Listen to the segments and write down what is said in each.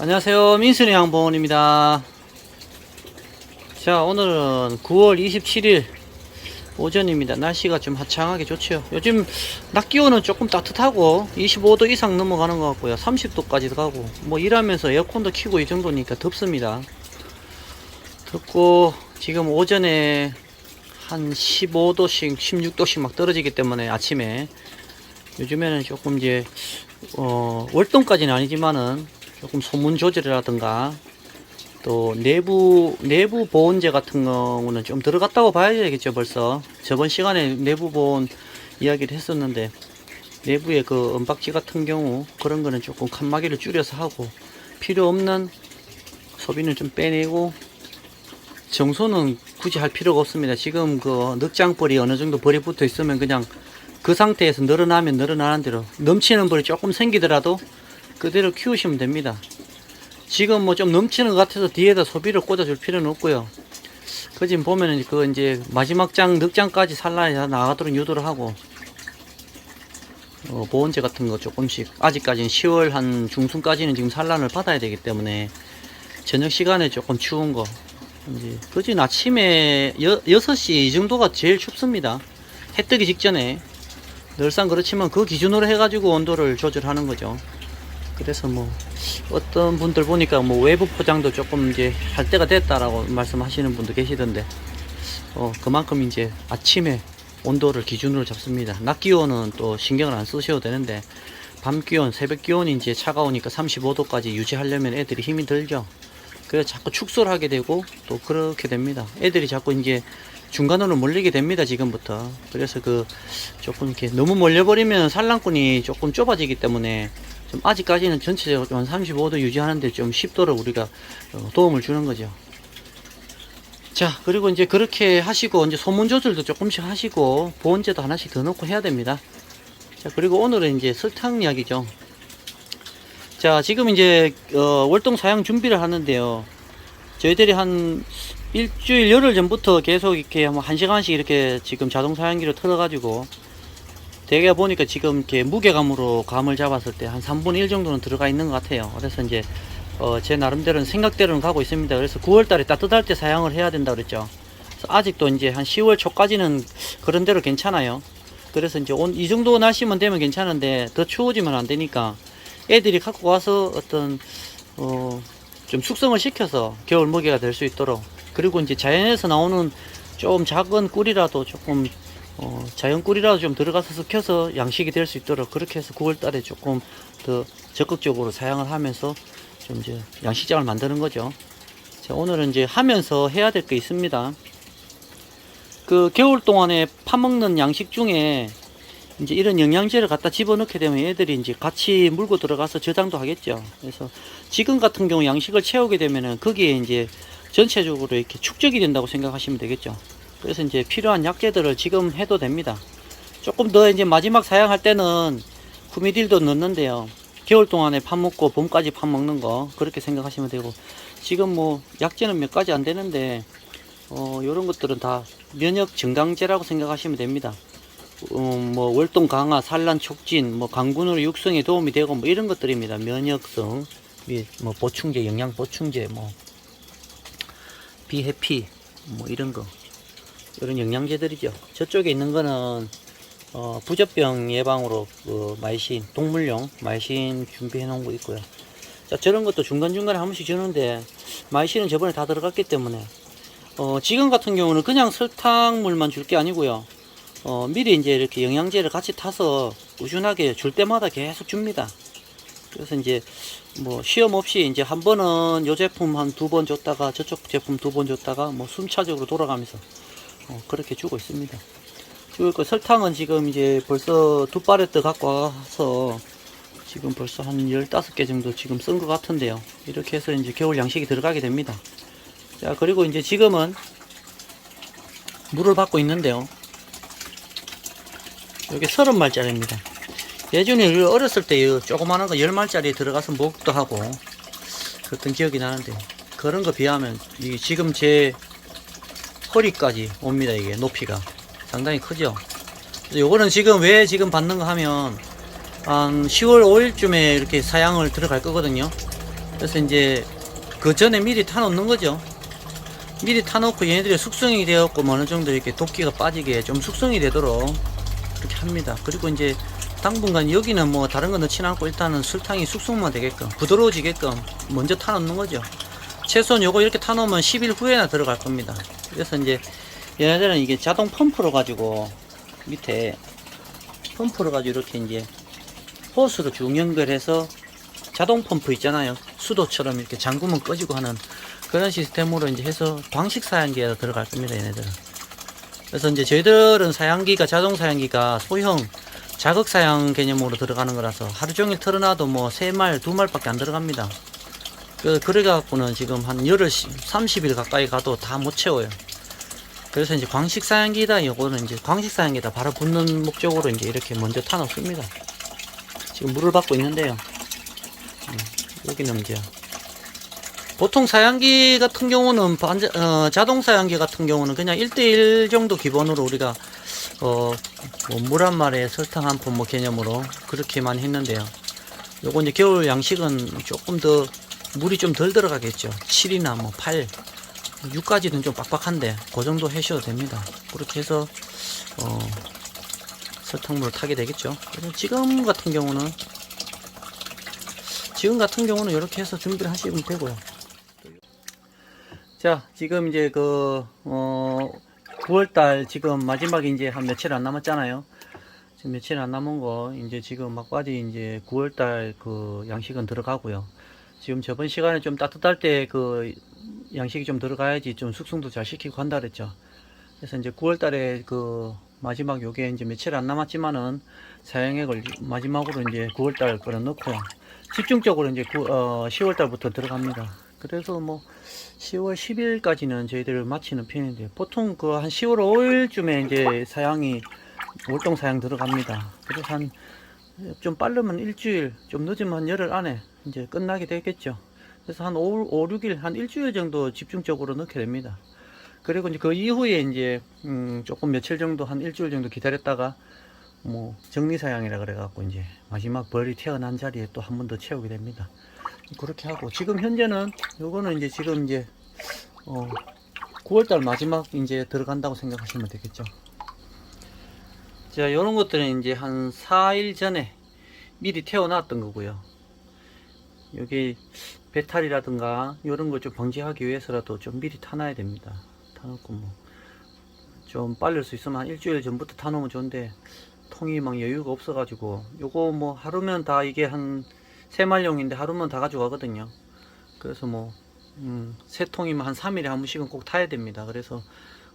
안녕하세요. 민순이 양봉원입니다. 자, 오늘은 9월 27일 오전입니다. 날씨가 좀 화창하게 좋죠. 요즘 낮 기온은 조금 따뜻하고 25도 이상 넘어가는 것 같고요. 30도까지도 가고 뭐 일하면서 에어컨도 켜고 이 정도니까 덥습니다. 덥고 지금 오전에 한 15도씩 16도씩 막 떨어지기 때문에 아침에 요즘에는 조금 이제 어, 월동까지는 아니지만은 조금 소문 조절이라든가 또 내부 내부 보온제 같은 경우는 좀 들어갔다고 봐야 되겠죠 벌써. 저번 시간에 내부 보온 이야기를 했었는데 내부의 그 은박지 같은 경우 그런 거는 조금 칸막이를 줄여서 하고 필요 없는 소비는 좀 빼내고 정소는 굳이 할 필요가 없습니다. 지금 그 늑장벌이 어느 정도 벌이 붙어 있으면 그냥 그 상태에서 늘어나면 늘어나는 대로 넘치는 벌이 조금 생기더라도 그대로 키우시면 됩니다. 지금 뭐 좀 넘치는 것 같아서 뒤에다 소비를 꽂아줄 필요는 없고요. 그 지금 보면은 그 이제 마지막 장 늑장까지 산란이 다 나가도록 유도를 하고 어, 보온제 같은 거 조금씩 아직까지는 10월 한 중순까지는 지금 산란을 받아야 되기 때문에 저녁 시간에 조금 추운 거 이제 그진 아침에 여, 6시 이 정도가 제일 춥습니다. 해 뜨기 직전에 늘상 그렇지만 그 기준으로 해가지고 온도를 조절하는 거죠. 그래서 뭐 어떤 분들 보니까 뭐 외부 포장도 조금 이제 할 때가 됐다라고 말씀하시는 분도 계시던데 어 그만큼 이제 아침에 온도를 기준으로 잡습니다. 낮 기온은 또 신경을 안 쓰셔도 되는데 밤 기온, 새벽 기온이 이제 차가우니까 35도까지 유지하려면 애들이 힘이 들죠. 그래서 자꾸 축소를 하게 되고 또 그렇게 됩니다. 애들이 자꾸 이제 중간으로 몰리게 됩니다. 지금부터. 그래서 그 조금 이렇게 너무 몰려버리면 산란권이 조금 좁아지기 때문에 좀 아직까지는 전체적으로 좀 한 35도 유지하는데 좀 10도를 우리가 어, 도움을 주는 거죠. 자, 그리고 이제 그렇게 하시고 이제 소문 조절도 조금씩 하시고 보온제도 하나씩 더 넣고 해야 됩니다. 자, 그리고 오늘은 이제 설탕 이야기죠. 자, 지금 이제 어, 월동 사양 준비를 하는데요. 저희들이 한 일주일 열흘 전부터 계속 이렇게 한 1시간씩 이렇게 지금 자동 사양기를 틀어가지고 대개 보니까 지금 이렇게 무게감으로 감을 잡았을 때 한 3분의 1 정도는 들어가 있는 것 같아요. 그래서 이제 어, 제 나름대로는 생각대로는 가고 있습니다. 그래서 9월 달에 따뜻할 때 사양을 해야 된다 그랬죠. 아직도 이제 한 10월 초까지는 그런 대로 괜찮아요. 그래서 이제 온, 이 정도 날씨만 되면 괜찮은데 더 추워지면 안 되니까 애들이 갖고 와서 어떤 어, 좀 숙성을 시켜서 겨울 먹이가 될 수 있도록 그리고 이제 자연에서 나오는 좀 작은 꿀이라도 조금 어, 자연 꿀이라도 좀 들어가서 섞여서 양식이 될 수 있도록 그렇게 해서 9월 달에 조금 더 적극적으로 사용을 하면서 좀 이제 양식장을 만드는 거죠. 자, 오늘은 이제 하면서 해야 될 게 있습니다. 그 겨울 동안에 파먹는 양식 중에 이제 이런 영양제를 갖다 집어넣게 되면 얘들이 이제 같이 물고 들어가서 저장도 하겠죠. 그래서 지금 같은 경우 양식을 채우게 되면은 거기에 이제 전체적으로 이렇게 축적이 된다고 생각하시면 되겠죠. 그래서 이제 필요한 약재들을 지금 해도 됩니다. 조금 더 이제 마지막 사용할 때는 후미딜도 넣는데요. 겨울 동안에 밥 먹고 봄까지 밥 먹는 거 그렇게 생각하시면 되고 지금 뭐 약재는 몇 가지 안 되는데 어 요런 것들은 다 면역 증강제라고 생각하시면 됩니다. 어, 뭐 월동 강화, 산란 촉진, 뭐 강군으로 육성에 도움이 되고 뭐 이런 것들입니다. 면역성, 미- 뭐 보충제, 영양 보충제, 뭐 비해피, 뭐 이런 거 이런 영양제들이죠. 저쪽에 있는 거는 어, 부적병 예방으로 그 마이신, 동물용 마이신 준비해 놓은 거 있고요. 자, 저런 것도 중간중간에 한 번씩 주는데 마이신은 저번에 다 들어갔기 때문에 어, 지금 같은 경우는 그냥 설탕물만 줄 게 아니고요. 어, 미리 이제 이렇게 영양제를 같이 타서 꾸준하게 줄 때마다 계속 줍니다. 그래서 이제 뭐 시험 없이 이제 한 번은 요 제품 한 두 번 줬다가 저쪽 제품 두 번 줬다가 뭐 순차적으로 돌아가면서 어, 그렇게 주고 있습니다. 그리고 그 설탕은 지금 이제 벌써 두 파레트 갖고 와서 지금 벌써 한 15개 정도 지금 쓴 것 같은데요. 이렇게 해서 이제 겨울 양식이 들어가게 됩니다. 자, 그리고 이제 지금은 물을 받고 있는데요. 이게 30말짜리입니다. 예전에 우리 어렸을 때이 조그마한 거 10말짜리 들어가서 먹기도 하고 그랬던 기억이 나는데 그런 거 비하면 이 지금 제 허리까지 옵니다 이게 높이가 상당히 크죠 요거는 지금 왜 지금 받는 거 하면 한 10월 5일쯤에 이렇게 사양을 들어갈 거거든요 그래서 이제 그 전에 미리 타놓는 거죠. 미리 타놓고 얘네들이 숙성이 되었고 뭐 어느 정도 이렇게 도끼가 빠지게 좀 숙성이 되도록 그렇게 합니다. 그리고 이제 당분간 여기는 뭐 다른 거 넣지 않고 일단은 설탕이 숙성만 되게끔 부드러워지게끔 먼저 타놓는 거죠. 최소한 요거 이렇게 타놓으면 10일 후에나 들어갈 겁니다. 그래서 이제 얘네들은 이게 자동 펌프로 가지고 밑에 펌프로 가지고 이렇게 이제 호스로 쭉 연결해서 자동 펌프 있잖아요. 수도처럼 이렇게 잠그면 꺼지고 하는 그런 시스템으로 이제 해서 광식 사양기에 들어갈 겁니다. 얘네들은. 그래서 이제 저희들은 사양기가 자동 사양기가 소형 자극 사양 개념으로 들어가는 거라서 하루 종일 틀어놔도 뭐 세 말, 두 말밖에 안 들어갑니다. 그, 그래갖고는 지금 한 열흘, 30일 가까이 가도 다 못 채워요. 그래서 이제 광식 사양기다, 요거는 이제 광식 사양기다 바로 붙는 목적으로 이제 이렇게 먼저 타놓습니다. 지금 물을 받고 있는데요. 음, 여기는 이제 보통 사양기 같은 경우는 반자, 어, 자동 사양기 같은 경우는 그냥 1대1 정도 기본으로 우리가 어, 물한 마리에 설탕 한 푼 뭐 개념으로 그렇게 많이 했는데요. 요거 이제 겨울 양식은 조금 더 물이 좀 덜 들어가겠죠. 7이나 뭐 8, 6까지는 좀 빡빡한데 그 정도 하셔도 됩니다. 그렇게 해서 어, 설탕물을 타게 되겠죠. 지금 같은 경우는 지금 같은 경우는 이렇게 해서 준비를 하시면 되고요. 자, 지금 이제 그, 어, 9월달 지금 마지막에 이제 한 며칠 안 남았잖아요. 지금 며칠 안 남은 거, 이제 지금 막바지 이제 9월달 그 양식은 들어가고요. 지금 저번 시간에 좀 따뜻할 때 그 양식이 좀 들어가야지 좀 숙성도 잘 시키고 한다 그랬죠. 그래서 이제 9월 달에 그 마지막 요게 이제 며칠 안 남았지만은 사양액을 마지막으로 이제 9월달 거를 넣고요. 집중적으로 이제 9, 어, 10월 달부터 들어갑니다. 그래서 뭐 10월 10일까지는 저희들 마치는 편인데 보통 그 한 10월 5일쯤에 이제 사양이 월동 사양 들어갑니다. 그래서 한 좀 빠르면 일주일, 좀 늦으면 한 열흘 안에 이제 끝나게 되겠죠. 그래서 한 5, 5 6일, 한 일주일 정도 집중적으로 넣게 됩니다. 그리고 이제 그 이후에 이제 음 조금 며칠 정도 한 일주일 정도 기다렸다가 뭐 정리사양이라 그래갖고 이제 마지막 벌이 태어난 자리에 또 한 번 더 채우게 됩니다. 그렇게 하고 지금 현재는 요거는 이제 지금 이제 어 9월달 마지막 이제 들어간다고 생각하시면 되겠죠. 자, 요런 것들은 이제 한 4일 전에 미리 태워놨던 거고요. 여기 배탈이라든가 이런 걸 좀 방지하기 위해서라도 좀 미리 타놔야 됩니다. 타놓고 뭐 좀 빨릴 수 있으면 한 일주일 전부터 타놓으면 좋은데 통이 막 여유가 없어가지고 요거 뭐 하루면 다 이게 한 세 말용인데 하루면 다 가져가거든요. 그래서 뭐, 음, 세 통이면 한 3일에 한 번씩은 꼭 타야 됩니다. 그래서,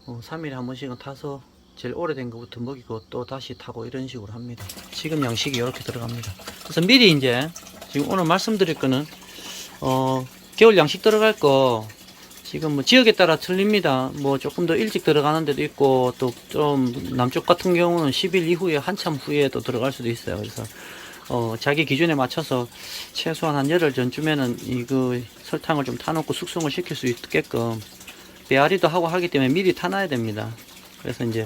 어, 3일에 한 번씩은 타서 제일 오래된 것부터 먹이고 또 다시 타고 이런 식으로 합니다. 지금 양식이 이렇게 들어갑니다. 그래서 미리 이제, 지금 오늘 말씀드릴 거는, 어, 겨울 양식 들어갈 거, 지금 뭐 지역에 따라 틀립니다. 뭐 조금 더 일찍 들어가는 데도 있고, 또 좀 남쪽 같은 경우는 10일 이후에 한참 후에 또 들어갈 수도 있어요. 그래서, 어, 자기 기준에 맞춰서 최소한 한 열흘 전쯤에는 이거 설탕을 좀 타놓고 숙성을 시킬 수 있게끔 배앓이도 하고 하기 때문에 미리 타놔야 됩니다. 그래서 이제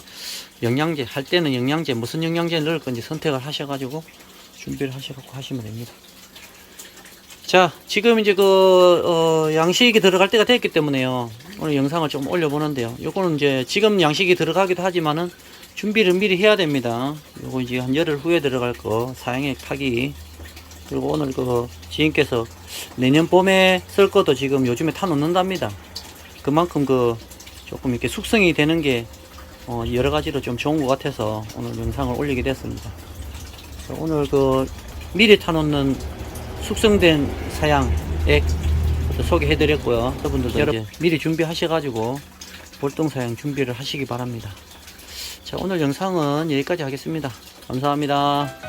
영양제 할 때는 영양제 무슨 영양제 넣을 건지 선택을 하셔가지고 준비를 하셔갖고 하시면 됩니다. 자, 지금 이제 그, 어, 양식이 들어갈 때가 됐기 때문에요. 오늘 영상을 좀 올려보는데요. 요거는 이제 지금 양식이 들어가기도 하지만은 준비를 미리 해야 됩니다. 요거 이제 한 열흘 후에 들어갈 거, 사양액 타기. 그리고 오늘 그 지인께서 내년 봄에 쓸 것도 지금 요즘에 타 놓는답니다. 그만큼 그 조금 이렇게 숙성이 되는 게 어, 여러 가지로 좀 좋은 것 같아서 오늘 영상을 올리게 됐습니다. 오늘 그 미리 타놓는 숙성된 사양액 소개해드렸고요. 여러분들도 이제 미리 준비하셔가지고 월동 사양 준비를 하시기 바랍니다. 자, 오늘 영상은 여기까지 하겠습니다. 감사합니다.